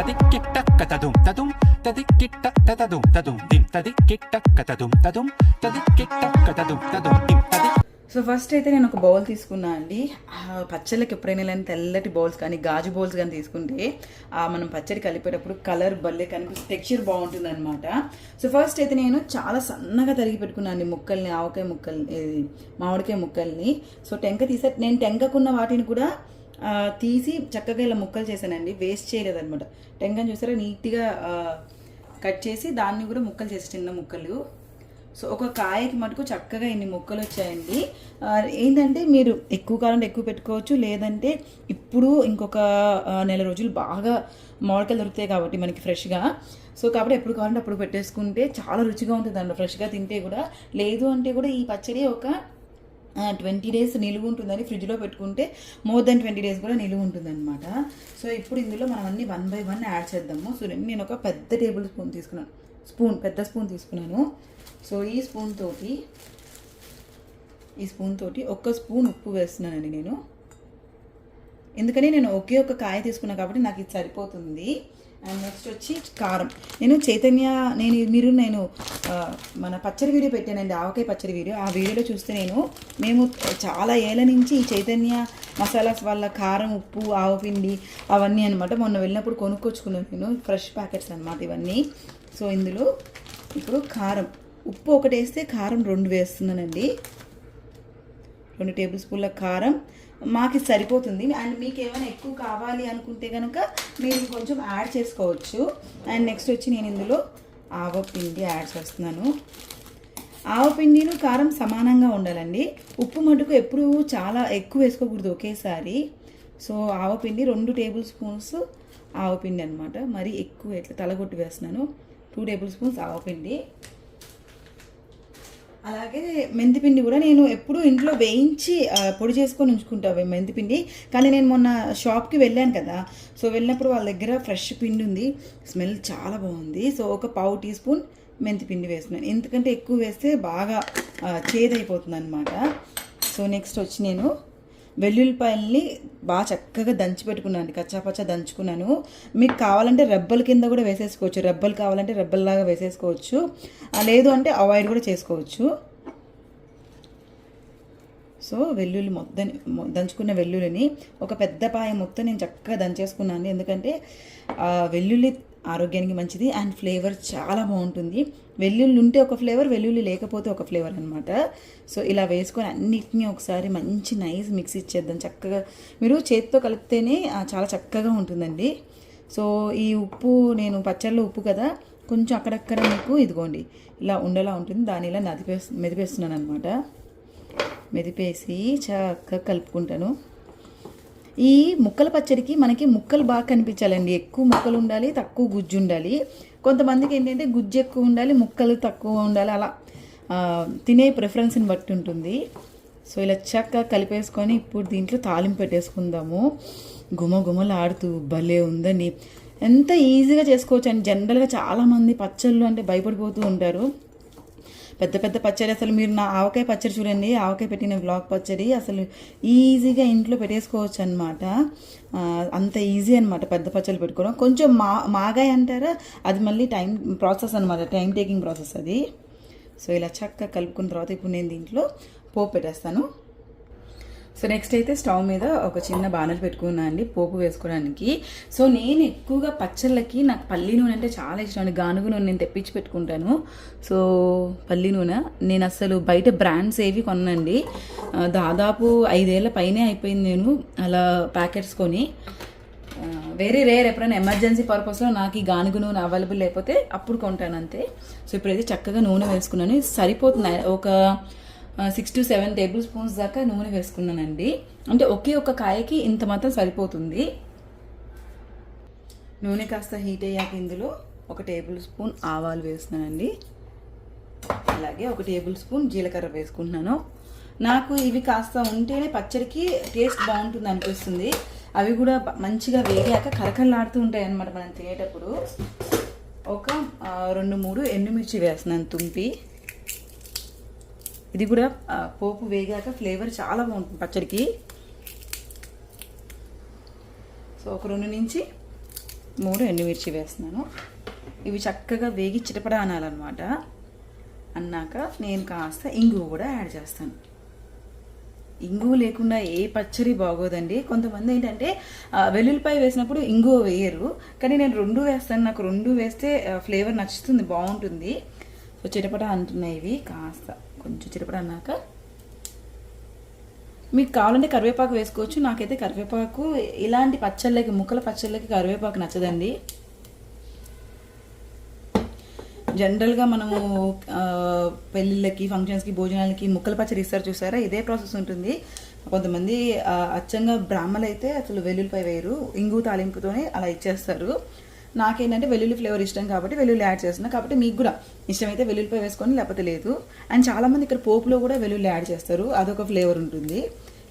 తదిక్కిట్ట కతదుం తదుం తదిక్కిట్ట తతదుం తదుం దిం తదిక్కిట్ట కతదుం తదుం తదిక్కిట్ట కతదుం తదుం దిం తది సో ఫస్ట్ అయితే నేను ఒక బౌల్ తీసుకున్నా అండి. పచ్చళ్ళకి ఎప్పుడైనా లేని తెల్లటి బౌల్స్ కానీ గాజు బౌల్స్ కానీ తీసుకుంటే మనం పచ్చడి కలిపేటప్పుడు కలర్ భలే కనిపిస్తుంది. టెక్స్చర్ బాగుంటుంది అనమాట సో ఫస్ట్ అయితే నేను చాలా సన్నగా తరిగి పెట్టుకున్నాను అండి ముక్కల్ని ఆవకాయ ముక్కల్ని మామిడికాయ ముక్కల్ని. సో టెంక తీసే నేను టెంకకున్న వాటిని కూడా తీసి చక్కగా ఇలా ముక్కలు చేశానండి. వేస్ట్ చేయలేదన్నమాట. టెంకని చూసారా? నీట్గా కట్ చేసి దాన్ని కూడా ముక్కలు చేసి చిన్న ముక్కలు. సో ఒక కాయకి మటుకు చక్కగా ఇన్ని ముక్కలు వచ్చాయండి. ఏంటంటే మీరు ఎక్కువ కాలం ఎక్కువ పెట్టుకోవచ్చు. లేదంటే ఇప్పుడు ఇంకొక నెల రోజులు బాగా మామిడికాయలు దొరుకుతాయి కాబట్టి మనకి ఫ్రెష్గా. సో కాబట్టి ఎప్పుడు కావాలంటే అప్పుడు పెట్టేసుకుంటే చాలా రుచిగా ఉంటుంది అండి ఫ్రెష్గా తింటే కూడా. లేదు అంటే కూడా ఈ పచ్చడి ఒక ట్వంటీ డేస్ నిలువ ఉంటుందని ఫ్రిడ్జ్లో పెట్టుకుంటే మోర్ దెన్ ట్వంటీ డేస్ కూడా నిలువ ఉంటుందన్నమాట. సో ఇప్పుడు ఇందులో మనం అన్ని వన్ బై వన్ యాడ్ చేద్దాము. సో నేను ఒక పెద్ద టేబుల్ స్పూన్ తీసుకున్నాను స్పూన్ పెద్ద స్పూన్ తీసుకున్నాను. సో ఈ స్పూన్ తోటి ఈ స్పూన్ తోటి ఒక్క స్పూన్ ఉప్పు వేస్తున్నానండి నేను. ఎందుకని నేను ఒకే ఒక కాయ తీసుకున్నా కాబట్టి నాకు ఇది సరిపోతుంది. అండ్ నెక్స్ట్ వచ్చి కారం. నేను చైతన్య నేను మీరు నేను మన పచ్చడి వీడియో పెట్టానండి ఆవకాయ పచ్చడి వీడియో. ఆ వీడియోలో చూస్తే నేను మేము చాలా ఏళ్ళ నుంచి ఈ చైతన్య మసాలాస్ వల్ల కారం ఉప్పు ఆవపిండి అవన్నీ అనమాట మొన్న వెళ్ళినప్పుడు కొనుక్కొచ్చుకున్నాను నేను. ఫ్రెష్ ప్యాకెట్స్ అనమాట ఇవన్నీ. సో ఇందులో ఇప్పుడు కారం. ఉప్పు ఒకటి వేస్తే కారం రెండు వేస్తున్నానండి. రెండు టేబుల్ స్పూన్ల కారం. మాకు సరిపోతుంది. అండ్ మీకు ఏమైనా ఎక్కువ కావాలి అనుకుంటే కనుక మీరు కొంచెం యాడ్ చేసుకోవచ్చు. అండ్ నెక్స్ట్ వచ్చి నేను ఇందులో ఆవపిండి యాడ్ చేస్తున్నాను. ఆవపిండిను కారం సమానంగా ఉండాలండి. ఉప్పు మటుకు ఎప్పుడు చాలా ఎక్కువ వేసుకోకూడదు ఒకేసారి. సో ఆవపిండి రెండు టేబుల్ స్పూన్స్ ఆవపిండి అనమాట మరి ఎక్కువ ఎట్లా తలగొట్టి వేస్తున్నాను? టూ టేబుల్ స్పూన్స్ ఆవపిండి అలాగే మెంతిపిండి కూడా నేను ఎప్పుడూ ఇంట్లో వేయించి పొడి చేసుకొని ఉంచుకుంటా మెంతిపిండి. కానీ నేను మొన్న షాప్కి వెళ్ళాను కదా సో వెళ్ళినప్పుడు వాళ్ళ దగ్గర ఫ్రెష్ పిండి ఉంది. స్మెల్ చాలా బాగుంది. సో ఒక పావు టీ స్పూన్ మెంతిపిండి వేస్తున్నాను. ఎందుకంటే ఎక్కువ వేస్తే బాగా చేదైపోతుంది అనమాట సో నెక్స్ట్ వచ్చి నేను వెల్లుల్లిపాయల్ని బాగా చక్కగా దంచి పెట్టుకున్నాను కచ్చాపచ్చా దంచుకున్నాను. మీకు కావాలంటే రెబ్బల కింద కూడా వేసేసుకోవచ్చు. రెబ్బలు కావాలంటే రెబ్బల్లాగా వేసేసుకోవచ్చు. లేదు అంటే అవాయిడ్ కూడా చేసుకోవచ్చు. సో వెల్లుల్లి మొత్తం దంచుకున్న వెల్లుల్లిని ఒక పెద్ద పాయ మొత్తం నేను చక్కగా దంచేసుకున్నాను. ఎందుకంటే వెల్లుల్లి ఆరోగ్యానికి మంచిది. అండ్ ఫ్లేవర్ చాలా బాగుంటుంది. వెల్లుల్లి ఉంటే ఒక ఫ్లేవర్ వెల్లుల్లి లేకపోతే ఒక ఫ్లేవర్ అనమాట సో ఇలా వేసుకొని అన్నిటినీ ఒకసారి మంచి నైస్ మిక్స్ ఇచ్చేద్దాం. చక్కగా మీరు చేతితో కలిపితేనే చాలా చక్కగా ఉంటుందండి. సో ఈ ఉప్పు నేను పచ్చళ్ళలో ఉప్పు కదా కొంచెం అక్కడక్కడ మీకు ఇదిగోండి ఇలా ఉండలా ఉంటుంది. దాని ఇలా నదిపే మెదిపేస్తున్నాను అనమాట మెదిపేసి చక్కగా కలుపుకుంటాను. ఈ ముక్కల పచ్చడికి మనకి ముక్కలు బాగా కనిపించాలండి. ఎక్కువ ముక్కలు ఉండాలి తక్కువ గుజ్జు ఉండాలి. కొంతమందికి ఏంటంటే గుజ్జు ఎక్కువ ఉండాలి ముక్కలు తక్కువ ఉండాలి అలా తినే ప్రిఫరెన్స్ని బట్టి ఉంటుంది. సో ఇలా చక్కగా కలిపేసుకొని ఇప్పుడు దీంట్లో తాలింపు పెట్టేసుకుందాము. గుమ గుమలాడుతూ భలే ఉందని ఎంత ఈజీగా చేసుకోవచ్చు అండి జనరల్గా చాలామంది పచ్చళ్ళు అంటే భయపడిపోతూ ఉంటారు. పెద్ద పెద్ద పచ్చడి అసలు మీరు నా ఆవకాయ పచ్చడి చూడండి ఆవకాయ పెట్టిన బ్లాక్ పచ్చడి అసలు ఈజీగా ఇంట్లో పెట్టేసుకోవచ్చు అనమాట అంత ఈజీ అనమాట పెద్ద పచ్చళ్ళు పెట్టుకోవడం. కొంచెం మా మాగాయ అంటారా? అది మళ్ళీ టైం ప్రాసెస్ అనమాట టైం టేకింగ్ ప్రాసెస్ అది. సో ఇలా చక్కగా కలుపుకున్న తర్వాత ఇప్పుడు నేను దీంట్లో పోపు పెట్టేస్తాను. సో నెక్స్ట్ అయితే స్టవ్ మీద ఒక చిన్న బాణలు పెట్టుకున్నా అండి పోపు వేసుకోవడానికి. సో నేను ఎక్కువగా పచ్చళ్ళకి నాకు పల్లి నూనె అంటే చాలా ఇష్టం అండి. గానుగు నూనె నేను తెప్పించి పెట్టుకుంటాను. సో పల్లి నూనె. నేను అసలు బయట బ్రాండ్స్ ఏవి కొనండి దాదాపు ఐదేళ్ళ పైనే అయిపోయింది నేను అలా ప్యాకెట్స్ కొని. వెరీ వేరే రేర్ ఎప్పుడైనా ఎమర్జెన్సీ పర్పస్లో నాకు ఈ గానుగు నూనె అవైలబుల్ లేకపోతే అప్పుడు కొంటాను అంతే. సో ఇప్పుడైతే చక్కగా నూనె వేసుకున్నాను. సరిపోతుంది. ఒక six to seven tablespoons దాకా నూనె వేసుకున్నానండి. అంటే ఒకే ఒక కాయకి ఇంత మాత్రం సరిపోతుంది. నూనె కాస్త హీట్ అయ్యాక ఇందులో ఒక టేబుల్ స్పూన్ ఆవాలు వేస్తున్నానండి. అలాగే ఒక టేబుల్ స్పూన్ జీలకర్ర వేసుకుంటున్నాను. నాకు ఇవి కాస్త ఉంటేనే పచ్చడికి టేస్ట్ బాగుంటుంది అనిపిస్తుంది. అవి కూడా మంచిగా వేగాక కరకరలాడుతూ ఉంటాయి అన్నమాట మనం తినేటప్పుడు. ఒక రెండు మూడు ఎండుమిర్చి వేస్తున్నాను తుంపి. ఇది కూడా పోపు వేగాక ఫ్లేవర్ చాలా బాగుంటుంది పచ్చడికి. సో ఒక రెండు నుంచి మూడు ఎండుమిర్చి వేస్తున్నాను. ఇవి చక్కగా వేగి చిటపడ అనాలన్నమాట. అన్నాక నేను కాస్త ఇంగువ కూడా యాడ్ చేస్తాను. ఇంగువ లేకుండా ఏ పచ్చడి బాగోదండి. కొంతమంది ఏంటంటే వెల్లుల్లిపాయ వేసినప్పుడు ఇంగువ వేయరు. కానీ నేను రెండు వేస్తాను. నాకు రెండు వేస్తే ఫ్లేవర్ నచ్చుతుంది బాగుంటుంది. సో చిటపట అంటున్నాయి ఇవి కాస్త. కొంచెం చిరపడన్నాక మీకు కావాలంటే కరివేపాకు వేసుకోవచ్చు నాకైతే కరివేపాకు ఇలాంటి పచ్చళ్ళకి ముక్కల పచ్చళ్ళకి కరివేపాకు నచ్చదండి. జనరల్గా మనము పెళ్ళిళ్ళకి ఫంక్షన్స్కి భోజనాలకి ముక్కల పచ్చడి ఇస్తారు చూసారా? ఇదే ప్రాసెస్ ఉంటుంది. కొంతమంది అచ్చంగా బ్రాహ్మలు అయితే అసలు వెల్లుల్లిపై వేయరు ఇంగు తాలింపుతోనే అలా ఇచ్చేస్తారు. నాకేంటంటే వెల్లుల్లి ఫ్లేవర్ ఇష్టం కాబట్టి వెల్లుల్లి యాడ్ చేస్తున్నా. కాబట్టి మీకు కూడా ఇష్టమైతే వెల్లుల్లిపై వేసుకొని లేకపోతే లేదు. అండ్ చాలామంది ఇక్కడ పోపులో కూడా వెల్లుల్లి యాడ్ చేస్తారు. అదొక ఫ్లేవర్ ఉంటుంది.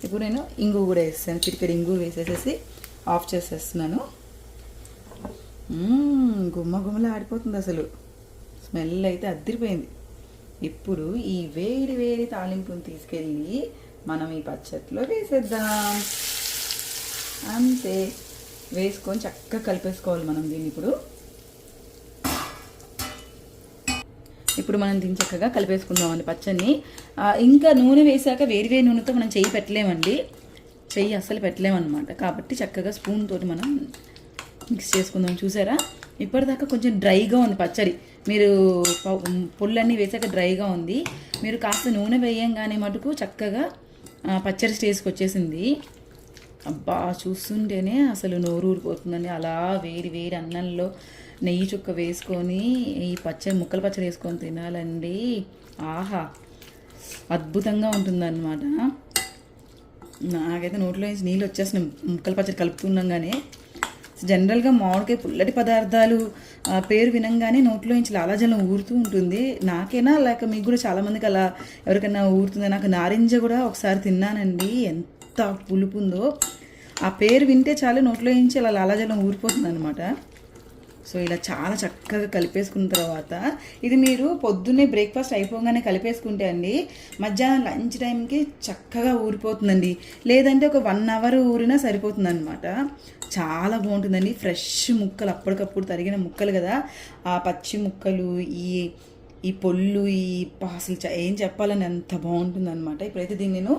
ఇప్పుడు నేను ఇంగు కూడా వేస్తాను. చిటికెడు ఇంగు వేసేసేసి ఆఫ్ చేసేస్తున్నాను. గుమ్మ గుమ్మలా ఆడిపోతుంది అసలు. స్మెల్ అయితే అద్దరిపోయింది. ఇప్పుడు ఈ వేడి వేడి తాలింపును తీసుకెళ్ళి మనం ఈ పచ్చట్లో వేసేద్దాం. అంతే. వేసుకొని చక్కగా కలిపేసుకోవాలి మనం దీన్ని ఇప్పుడు. ఇప్పుడు మనం దీన్ని చక్కగా కలిపేసుకుందామండి పచ్చడిని ఇంకా నూనె వేసాక వేరు వేరు నూనెతో మనం చెయ్యి పెట్టలేమండి. చెయ్యి అస్సలు పెట్టలేమన్నమాట. కాబట్టి చక్కగా స్పూన్ తోటి మనం మిక్స్ చేసుకుందాం. చూసారా? ఇప్పటిదాకా కొంచెం డ్రైగా ఉంది పచ్చడి. మీరు పుల్లన్నీ వేసాక డ్రైగా ఉంది. మీరు కాస్త నూనె వేయంగానే మటుకు చక్కగా పచ్చడి స్టేజ్కి వచ్చేసింది. అబ్బా చూస్తుంటేనే అసలు నోరు ఊరిపోతుందండి అలా వేడి వేడి అన్నంలో నెయ్యి చుక్క వేసుకొని ఈ పచ్చడి ముక్కల పచ్చడి వేసుకొని తినాలండి. ఆహా అద్భుతంగా ఉంటుందన్నమాట. నాకైతే నోట్లో నుంచి నీళ్ళు వచ్చేస్తున్నాయి. ముక్కల పచ్చడి కలుపుతున్నాగానే జనరల్గా మామిడికాయ పుల్లటి పదార్థాలు పేరు వినంగానే నోట్లో నుంచి లాలాజలం ఊరుతూ ఉంటుంది. నాకేనా లేక మీకు కూడా చాలామందికి అలా ఎవరికైనా ఊరుతుంది? నాకు నారింజ కూడా ఒకసారి తిన్నానండి. ఎంత పులుపు ఉందో ఆ పేరు వింటే చాలు నోట్లో నుంచి అలా లాలాజలం ఊరిపోతుంది అనమాట సో ఇలా చాలా చక్కగా కలిపేసుకున్న తర్వాత ఇది మీరు పొద్దున్నే బ్రేక్ఫాస్ట్ అయిపోగానే కలిపేసుకుంటే అండి మధ్యాహ్నం లంచ్ టైంకి చక్కగా ఊరిపోతుందండి. లేదంటే ఒక వన్ అవర్ ఊరినా సరిపోతుంది అనమాట చాలా బాగుంటుందండి. ఫ్రెష్ ముక్కలు అప్పటికప్పుడు తరిగిన ముక్కలు కదా. ఆ పచ్చి ముక్కలు ఈ ఈ పొల్లు ఈ అసలు ఏం చెప్పాలని ఎంత బాగుంటుంది అనమాట ఇప్పుడైతే దీన్ని నేను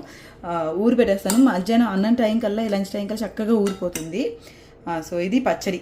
ఊరు పెట్టేస్తాను. మధ్యాహ్నం అన్నం టైం కల్లా లంచ్ టైం కల్లా చక్కగా ఊరిపోతుంది. సో ఇది పచ్చడి.